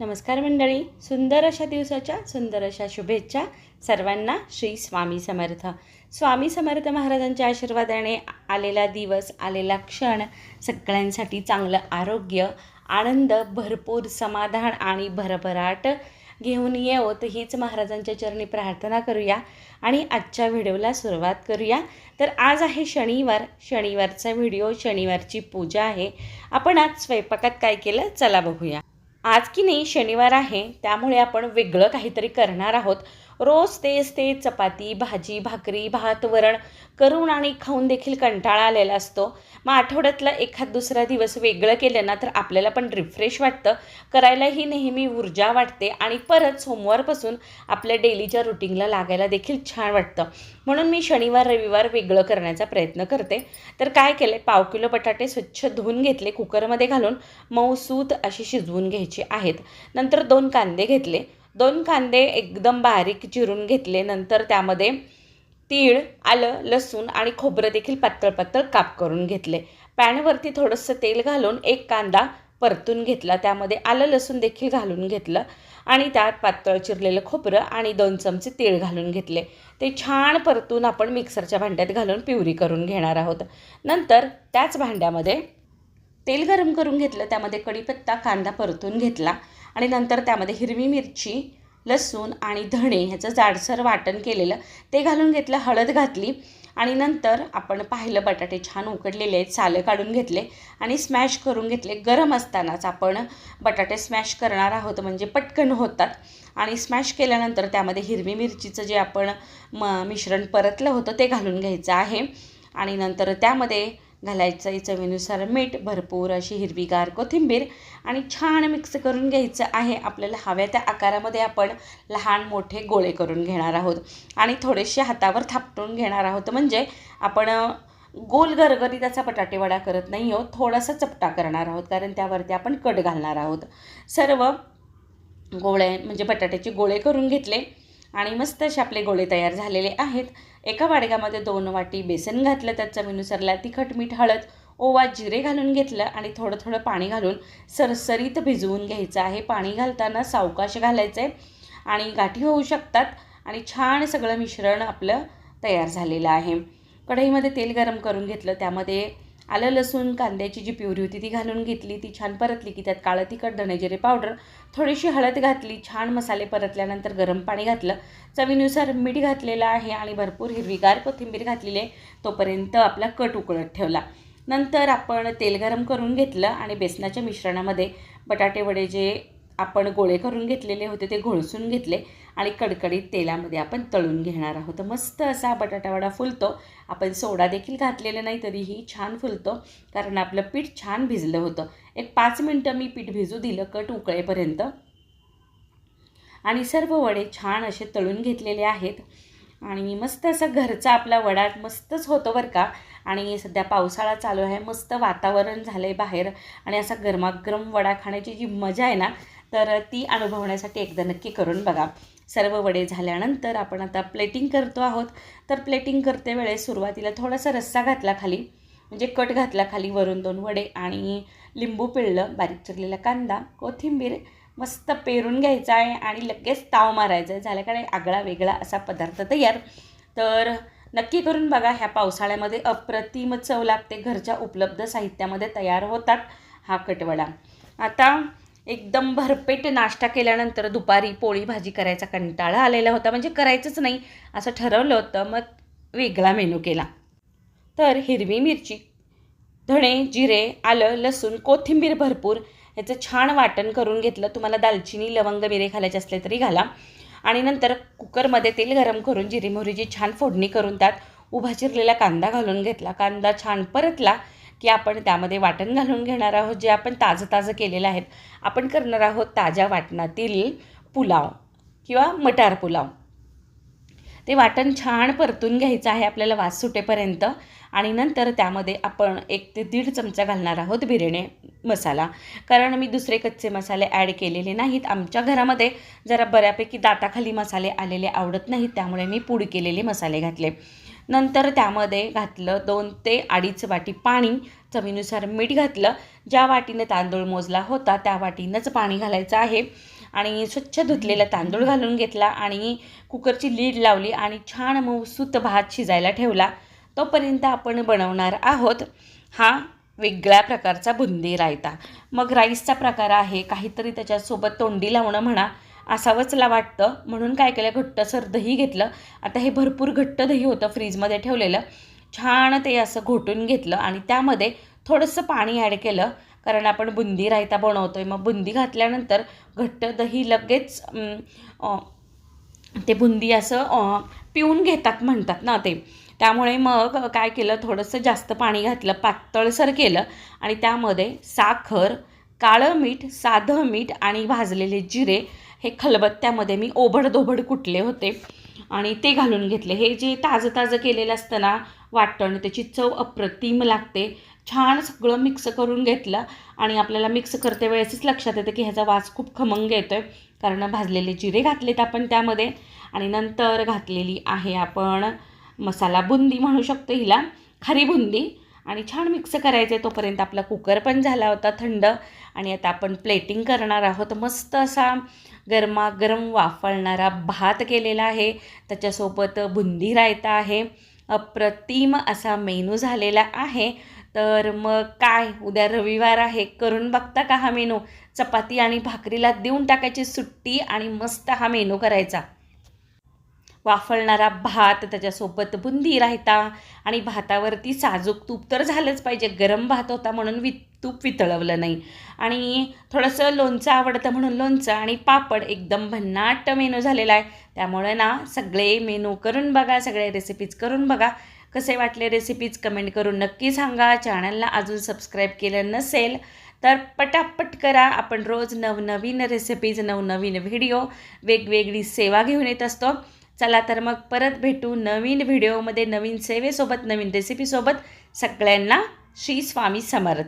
नमस्कार मंडळी सुंदर अशा दिवसाच्या सुंदर अशा शुभेच्छा सर्वांना श्री स्वामी समर्थ. स्वामी समर्थ महाराजांच्या आशीर्वादाने आलेला दिवस आलेला क्षण सगळ्यांसाठी चांगलं आरोग्य आनंद भरपूर समाधान आणि भरभराट घेऊन येवोत हीच महाराजांच्या चरणी प्रार्थना करूया आणि आजच्या व्हिडिओला सुरुवात करूया. तर आज आहे शनिवार शनिवारचा व्हिडिओ शनिवारची पूजा आहे. आपण आज स्वयंपाकात काय केलं? चला बघूया. आज की नाही शनिवार आहे त्यामुळे आपण वेगळं काहीतरी करणार आहोत. रोज तेच ते चपाती भाजी भाकरी भात वरण करून आणि खाऊन देखील कंटाळा आलेला असतो. मग आठवड्यातला एखाद दुसरा दिवस वेगळं केलं ना तर आपल्याला पण रिफ्रेश वाटतं. करायलाही नेहमी ऊर्जा वाटते आणि परत सोमवारपासून आपल्या डेलीच्या रुटीनला लागायला देखील छान वाटतं. म्हणून मी शनिवार रविवार वेगळं करण्याचा प्रयत्न करते. तर काय केले पाव किलो बटाटे स्वच्छ धुवून घेतले कुकरमध्ये घालून मऊसूत अशी शिजवून घ्यायची आहेत. नंतर दोन कांदे घेतले. दोन कांदे एकदम बारीक चिरून घेतले नंतर त्यामध्ये तीळ आलं लसूण आणि खोबरं देखील पातळ पातळ काप करून घेतले. पॅनवरती थोडंसं तेल घालून एक कांदा परतून घेतला. त्यामध्ये आलं लसूण देखील घालून घेतलं आणि त्यात पातळ चिरलेलं खोबरं आणि दोन चमचे तीळ घालून घेतले. ते छान परतून आपण मिक्सरच्या भांड्यात घालून पिवरी करून घेणार आहोत. नंतर त्याच भांड्यामध्ये तेल गरम करून घेतलं. त्यामध्ये कढीपत्ता कांदा परतून घेतला. आणि नंतर त्यामध्ये हिरवी मिरची लसूण आणि धणे ह्याचं जाडसर वाटण केलेलं ते घालून घेतलं हळद घातली आणि नंतर आपण पाहिलं बटाटे छान उकडलेले आहेत सालं काढून घेतले आणि स्मॅश करून घेतले. गरम असतानाच आपण बटाटे स्मॅश करणार आहोत म्हणजे पटकन होतात. आणि स्मॅश केल्यानंतर त्यामध्ये हिरवी मिरचीचं जे आपण म मिश्रण परतलं होतं ते घालून घ्यायचं आहे. आणि नंतर त्यामध्ये घालायचं आहे चवीनुसार मीठ भरपूर अशी हिरवीगार कोथिंबीर आणि छान मिक्स करून घ्यायचं आहे. आपल्याला हव्या त्या आकारामध्ये आपण लहान मोठे गोळे करून घेणार आहोत. आणि थोडेसे हातावर थापटून घेणार आहोत. म्हणजे आपण गोल गरगरीत असा बटाटेवडा करत नाही आहोत. थोडासा चपटा करणार आहोत. कारण त्यावरती आपण कट घालणार आहोत. सर्व गोळे म्हणजे बटाट्याचे गोळे करून घेतले. आणि मस्त असे आपले गोळे तयार झालेले आहेत. एका वाडग्यामध्ये दोन वाटी बेसन घातलं त्यात चवीनुसारला तिखट मीठ हळद ओवा जिरे घालून घेतलं आणि थोडं थोडं पाणी घालून सरसरीत भिजवून घ्यायचं आहे. पाणी घालताना सावकाश घालायचं आहे आणि गाठी होऊ शकतात आणि छान सगळं मिश्रण आपलं तयार झालेलं आहे. कढईमध्ये तेल गरम करून घेतलं त्यामध्ये आलं लसूण कांद्याची जी प्युरी होती ती घालून घेतली. ती छान परतली की त्यात काळं तिखट धणेजिरे पावडर थोडीशी हळद घातली छान मसाले परतल्यानंतर गरम पाणी घातलं. चवीनुसार मीठ घातलेलं आहे आणि भरपूर हिरवीगार कोथिंबीर घातलेली आहे. तोपर्यंत आपला कट उकळत ठेवला. नंतर आपण तेल गरम करून घेतलं आणि बेसनाच्या मिश्रणामध्ये बटाटे वडे जे आपण गोळे करून घेतलेले होते ते घोळसून घेतले. आणि कडकडीत तेलामध्ये आपण तळून घेणार आहोत. मस्त असा बटाटावडा फुलतो. आपण सोडा देखील घातलेला नाही तरीही छान फुलतो कारण आपलं पीठ छान भिजलं होतं. एक पाच मिनटं मी पीठ भिजू दिलं कट उकळेपर्यंत. आणि सर्व वडे छान असे तळून घेतलेले आहेत. आणि मस्त असा घरचा आपला वडा मस्तच होतो बरं का. आणि सध्या पावसाळा चालू आहे मस्त वातावरण झालं आहे बाहेर. आणि असा गरमागरम वडा खाण्याची जी मजा आहे ना तर ती अनुभवण्यासाठी एकदा नक्की करून बघा. सर्व वडे झाल्यानंतर आपण आता प्लेटिंग करतो आहोत. तर प्लेटिंग करते वेळेस सुरुवातीला थोडासा रस्सा घातला खाली म्हणजे कट घातला खाली वरून दोन वडे आणि लिंबू पिळलं बारीक चिरलेला कांदा कोथिंबीर मस्त पेरून घ्यायचा आहे आणि लगेच ताव मारायचा आहे. झाल्या का आगळा वेगळा असा पदार्थ तयार. तर नक्की करून बघा ह्या पावसाळ्यामध्ये अप्रतिम चव लागते. घरच्या उपलब्ध साहित्यामध्ये तयार होतात हा कटवडा. आता एकदम भरपेट नाश्ता केल्यानंतर दुपारी पोळी भाजी करायचा कंटाळा आलेला होता. म्हणजे करायचंच नाही असं ठरवलं होतं. मग वेगळा मेनू केला. तर हिरवी मिरची धणे जिरे आलं लसूण कोथिंबीर भरपूर ह्याचं छान वाटण करून घेतलं. तुम्हाला दालचिनी लवंग मिरे घालायचे असले तरी घाला. आणि नंतर कुकरमध्ये तेल गरम करून जिरी मोहरीची छान फोडणी करून त्यात उभा चिरलेला कांदा घालून घेतला. कांदा छान परतला. की आपण त्यामध्ये वाटण घालून घेणार आहोत जे आपण ताजं ताजं केलेलं आहेत. आपण करणार आहोत ताज्या वाटणातील पुलाव किंवा मटार पुलाव. ते वाटण छान परतून घ्यायचं आहे आपल्याला वास सुटेपर्यंत आणि नंतर त्यामध्ये आपण एक ते दीड चमचा घालणार आहोत बिर्याणी मसाला. कारण मी दुसरे कच्चे मसाले ॲड केलेले नाहीत. आमच्या घरामध्ये जरा बऱ्यापैकी दाताखाली मसाले आलेले आवडत नाहीत त्यामुळे मी पूड केलेले मसाले घातले. नंतर त्यामध्ये घातलं दोन ते अडीच वाटी पाणी चवीनुसार मीठ घातलं. ज्या वाटीनं तांदूळ मोजला होता त्या वाटीनंच पाणी घालायचं आहे. आणि स्वच्छ धुतलेला तांदूळ घालून घेतला आणि कुकरची लीड लावली आणि छान मऊसूत भात शिजायला ठेवला. तोपर्यंत आपण बनवणार आहोत हा वेगळ्या प्रकारचा बुंदी रायता. मग राईसचा प्रकार आहे काहीतरी त्याच्यासोबत तोंडी लावणं म्हणा असावंच ला वाटतं. म्हणून काय केलं घट्टसर दही घेतलं. आता हे भरपूर घट्ट दही होतं फ्रीजमध्ये ठेवलेलं. छान ते असं घोटून घेतलं आणि त्यामध्ये थोडंसं पाणी ॲड केलं. कारण आपण बुंदी रायता बनवतो आहे मग बुंदी घातल्यानंतर घट्ट दही लगेच ते बुंदी असं पिऊन घेतात म्हणतात ना ते. त्यामुळे मग काय केलं थोडंसं जास्त पाणी घातलं पातळसर केलं आणि त्यामध्ये साखर काळं मीठ साधं मीठ आणि भाजलेले जिरे हे खलबत्त्यामध्ये मी ओबडधोबड कुटले होते. आणि ते घालून घेतले. हे जे ताजं ताजं केलेलं असतं ना वाटण त्याची चव अप्रतिम लागते. छान सगळं मिक्स करून घेतलं आणि आपल्याला मिक्स करते वेळेसच लक्षात येतं की ह्याचा वास खूप खमंग येतो आहे कारण भाजलेले जिरे घातलेत आपण त्यामध्ये. आणि नंतर घातलेली आहे आपण मसाला बुंदी म्हणू शकतो हिला. खरी बुंदी. आणि छान मिक्स करायचं आहे तोपर्यंत आपला कुकर पण झाला होता थंड. आणि आता आपण प्लेटिंग करणार आहोत. मस्त असा गरमागरम वाफळणारा भात केलेला आहे. त्याच्यासोबत बुंदी रायता आहे. अप्रतिम असा मेनू झालेला आहे. तर मग काय? उद्या रविवार आहे. करून बघता का हा मेनू? चपाती आणि भाकरीला देऊन टाकायची सुट्टी आणि मस्त हा मेनू करायचा. वाफळणारा भात त्याच्यासोबत बुंदी रायता आणि भातावरती साजूक तूप तर झालंच पाहिजे. गरम भात होता म्हणून वि तूप वितळवलं नाही. आणि थोडंसं लोणचं आवडतं म्हणून लोणचं आणि पापड एकदम भन्नाट मेनू झालेला आहे. त्यामुळे ना सगळे मेनू करून बघा सगळे रेसिपीज करून बघा. कसे वाटले रेसिपीज कमेंट करून नक्की सांगा. चॅनलला अजून सबस्क्राईब केलं नसेल तर पटापट करा. आपण रोज नवनवीन रेसिपीज नवनवीन व्हिडिओ वेगवेगळी सेवा घेऊन येत असतो. चला तर मग परत भेटू नवीन व्हिडिओमध्ये नवीन सेवेसोबत नवीन रेसिपीसोबत सगळ्यांना श्री स्वामी समर्थ.